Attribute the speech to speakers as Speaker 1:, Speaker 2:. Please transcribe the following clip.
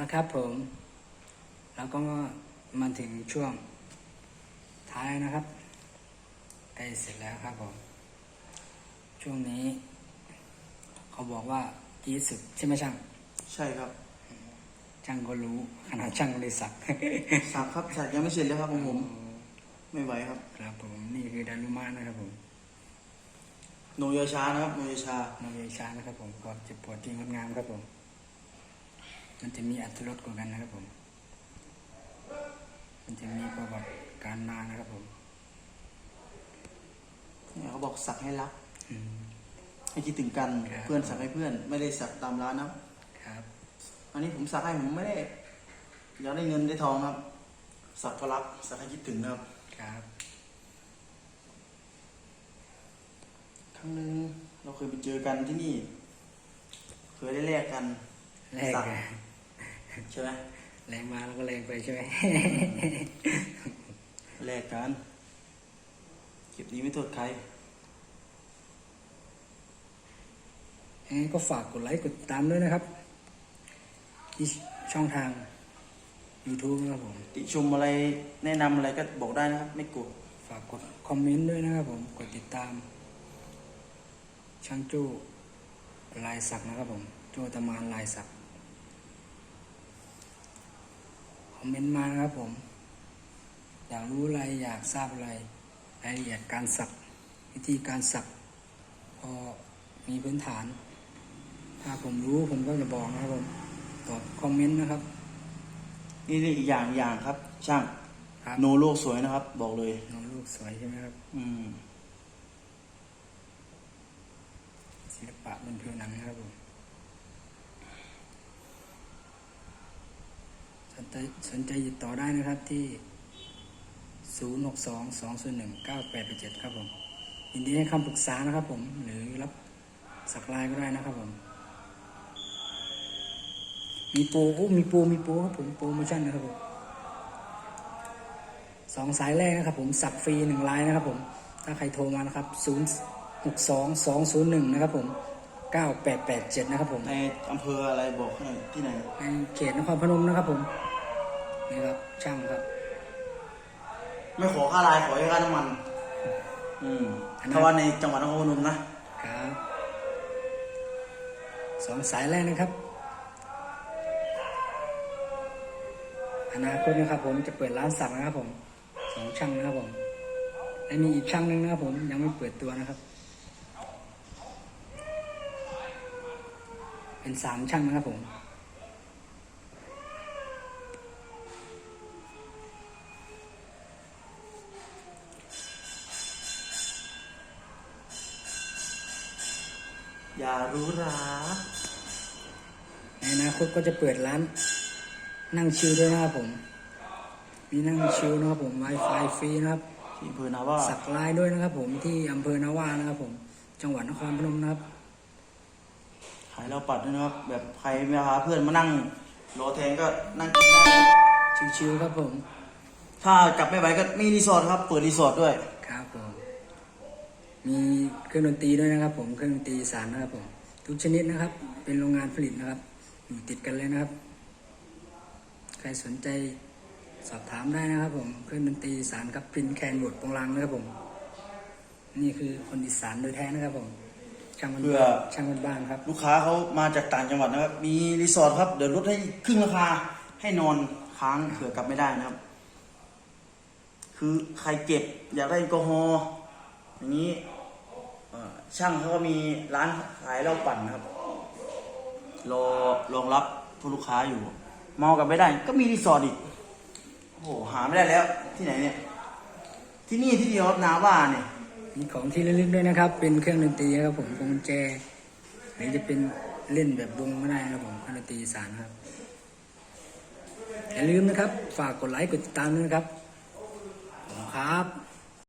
Speaker 1: ละครับผม แล้วก็มาถึงช่วงท้ายนะครับใกล้เสร็จแล้วครับผม ช่วงนี้ เขาบอกว่าจีดสุดใช่ไหมช่าง
Speaker 2: ใช่ครับ
Speaker 1: ช่างก็รู้ขนาดช่างเลยสัก
Speaker 2: สักครับสักยังไม่เสร็จเลยครับของผม ไม่ไหวครับ
Speaker 1: ครับผมนี่คือดารุมานะครับผม
Speaker 2: โนยาชานะครับโนยาชา
Speaker 1: น้องเยชานะครับผมก็เจ็บปวดที่งดงามครับผม มันจะมีอัตรสกว่ากันนะครับผม มันจะมีประวัติการมานะครับผม
Speaker 2: เนี่ยเขาบอกสักให้รัก
Speaker 1: อืม
Speaker 2: ให้คิดถึงกัน
Speaker 1: ครับ
Speaker 2: เพื่อนสักให้เพื่อน ไม่ได้สักตามร้านนะครับ
Speaker 1: ครับ
Speaker 2: อันนี้ผมสักให้ผมไม่ได้อยากได้เงินได้ทองครับ สักเพราะรักสักให้คิดถึงนะครับ
Speaker 1: ครับ
Speaker 2: ครั้งหนึ่งเราเคยไปเจอกันที่นี่ เคยได้แลกกัน
Speaker 1: แรง
Speaker 2: สัก
Speaker 1: อะ
Speaker 2: ใช่ไหม
Speaker 1: แรงมาแล้วก็แรงไปใช่ไหม
Speaker 2: แลกกันเก็บนี้ไม่โทษใคร
Speaker 1: งั้นก็ฝากกดไลค์กดติดตามด้วยนะครับที่ช่องทาง YouTube นะครับผม
Speaker 2: ติชมอะไรแนะนำอะไรก็บอกได้นะครับ ไม่โกรธ
Speaker 1: ฝากกดคอมเมนต์ด้วยนะครับผมกดติดตาม ช่างจู้ลายสักนะครับผมจู้ตะมานลายสัก ค อมเมนต์มานะครับผม อยากรู้อะไรอยากทราบอะไรรายละเอียดการสักวิธีการสัก พอมีพื้นฐาน ถ้าผมรู้ผมก็จะบอกนะครับผมตอบคอมเมนต์นะครับ
Speaker 2: นี่นี่อีกอย่างอย่างครับ ช่าง
Speaker 1: ครับ
Speaker 2: โนโลกสวยนะครับ บอกเลย
Speaker 1: น้องลูกสวยใช่ไหมครับ
Speaker 2: อืม
Speaker 1: ศิลปะบนผิวหนังนะครับผม สนใจสนใจติดต่อได้นะครับที่ 0 6 2 2 0 1 9 8 7 ครับผมยินดีให้คำปรึกษานะครับผม หรือรับสักลายก็ได้นะครับผม มีโปรโอ้มีโปรมีโปรครับผมโปรโมชั่นนะครับผมสองสายแรกนะครับผมสักฟรีหนึ่งลายนะครับผม ถ้าใครโทรมานะครับ 0 6 2 2 0 1 นะครับผม9887 นะครับผม
Speaker 2: ในอำเภออะไรบอกให้หน่อยที่ไหน
Speaker 1: ในเขตนครพนมนะครับผม นี่ครับ ช่างครับ
Speaker 2: ไม่ขอค่าลายขอแค่ค่าน้ำมัน อืม
Speaker 1: อันนั้น
Speaker 2: ถ้าว่าในจังหวัดนครพนมนะครับ
Speaker 1: สองสายแรกนะครับ อนาคตนะครับผมจะเปิดร้านสักนะครับผมสองช่างนะครับผมและมีอีกช่างหนึงนะครับผมยังไม่เปิดตัวนะครับ เป็นสามช่างนะครับผม
Speaker 2: อย่ารู้รัก
Speaker 1: ในอนาคตก็จะเปิดร้าน นั่งชิลด้วยนะครับผม มีนั่งชิลนะครับผม Wi-Fi ฟรีนะครับ
Speaker 2: ที่อำเภอนาว่า
Speaker 1: สักลายด้วยนะครับผมที่อำเภอนาว่านะครับผม จังหวัดนครพนมนะครับ
Speaker 2: ขายเราปัดด้วยนะครับ แบบใครมาหาเพื่อนมานั่งรอแทนก็นั่งกินได้นะครับ
Speaker 1: ชิวๆครับผม
Speaker 2: ถ้ากลับไม่ไหวก็มีรีสอร์ทครับ เปิดรีสอร์ทด้วย
Speaker 1: ครับผ มมีเครื่องดนตรีด้วยนะครับ ผมเครื่องดนตรีอีสารนะครับผมทุกชนิดนะครับ เป็นโรงงานผลิตนะครับ อยู่ติดกันเลยนะครับ ใครสนใจสอบถามได้นะครับ ผมเครื่องดนตรีอีสารครับพินแคนบดปงลังนะครับผม นี่คือคนอีสานโดยแท้นะครับผมช่างมัน
Speaker 2: เพื่อ
Speaker 1: ช่างมันบ้านครับ
Speaker 2: ลูกค้าเขามาจากต่างจังหวัดนะครับ มีรีสอร์ทครับ เดี๋ยวลดให้ครึ่งราคา ให้นอนค้างเผื่อกลับไม่ได้นะครับ คือใครเก็บ อยากได้แอลกอฮอล์ อย่างนี้เอ่อช่างเขาก็มีร้านขายเหล้าปั่นนะครับ รอรองรับผู้ลูกค้าอยู่ เมากลับไม่ได้ ก็มีรีสอร์ทอีกโอ้โหหาไม่ได้แล้ว ที่ไหนเนี่ย ที่นี่ที่เดียวครับนาว่าเนี่ย
Speaker 1: มีของที่ระลึกด้วยนะครับ เป็นเครื่องดนตรีครับผมพวงกุญแจหรือจะเป็นเล่นแบบวงก็ได้นะครับผมเครื่องดนตรีอีสานครับอย่าลืมนะครับ ฝากกดไลค์กดติดตามด้วยนะครับขอบคุณครับ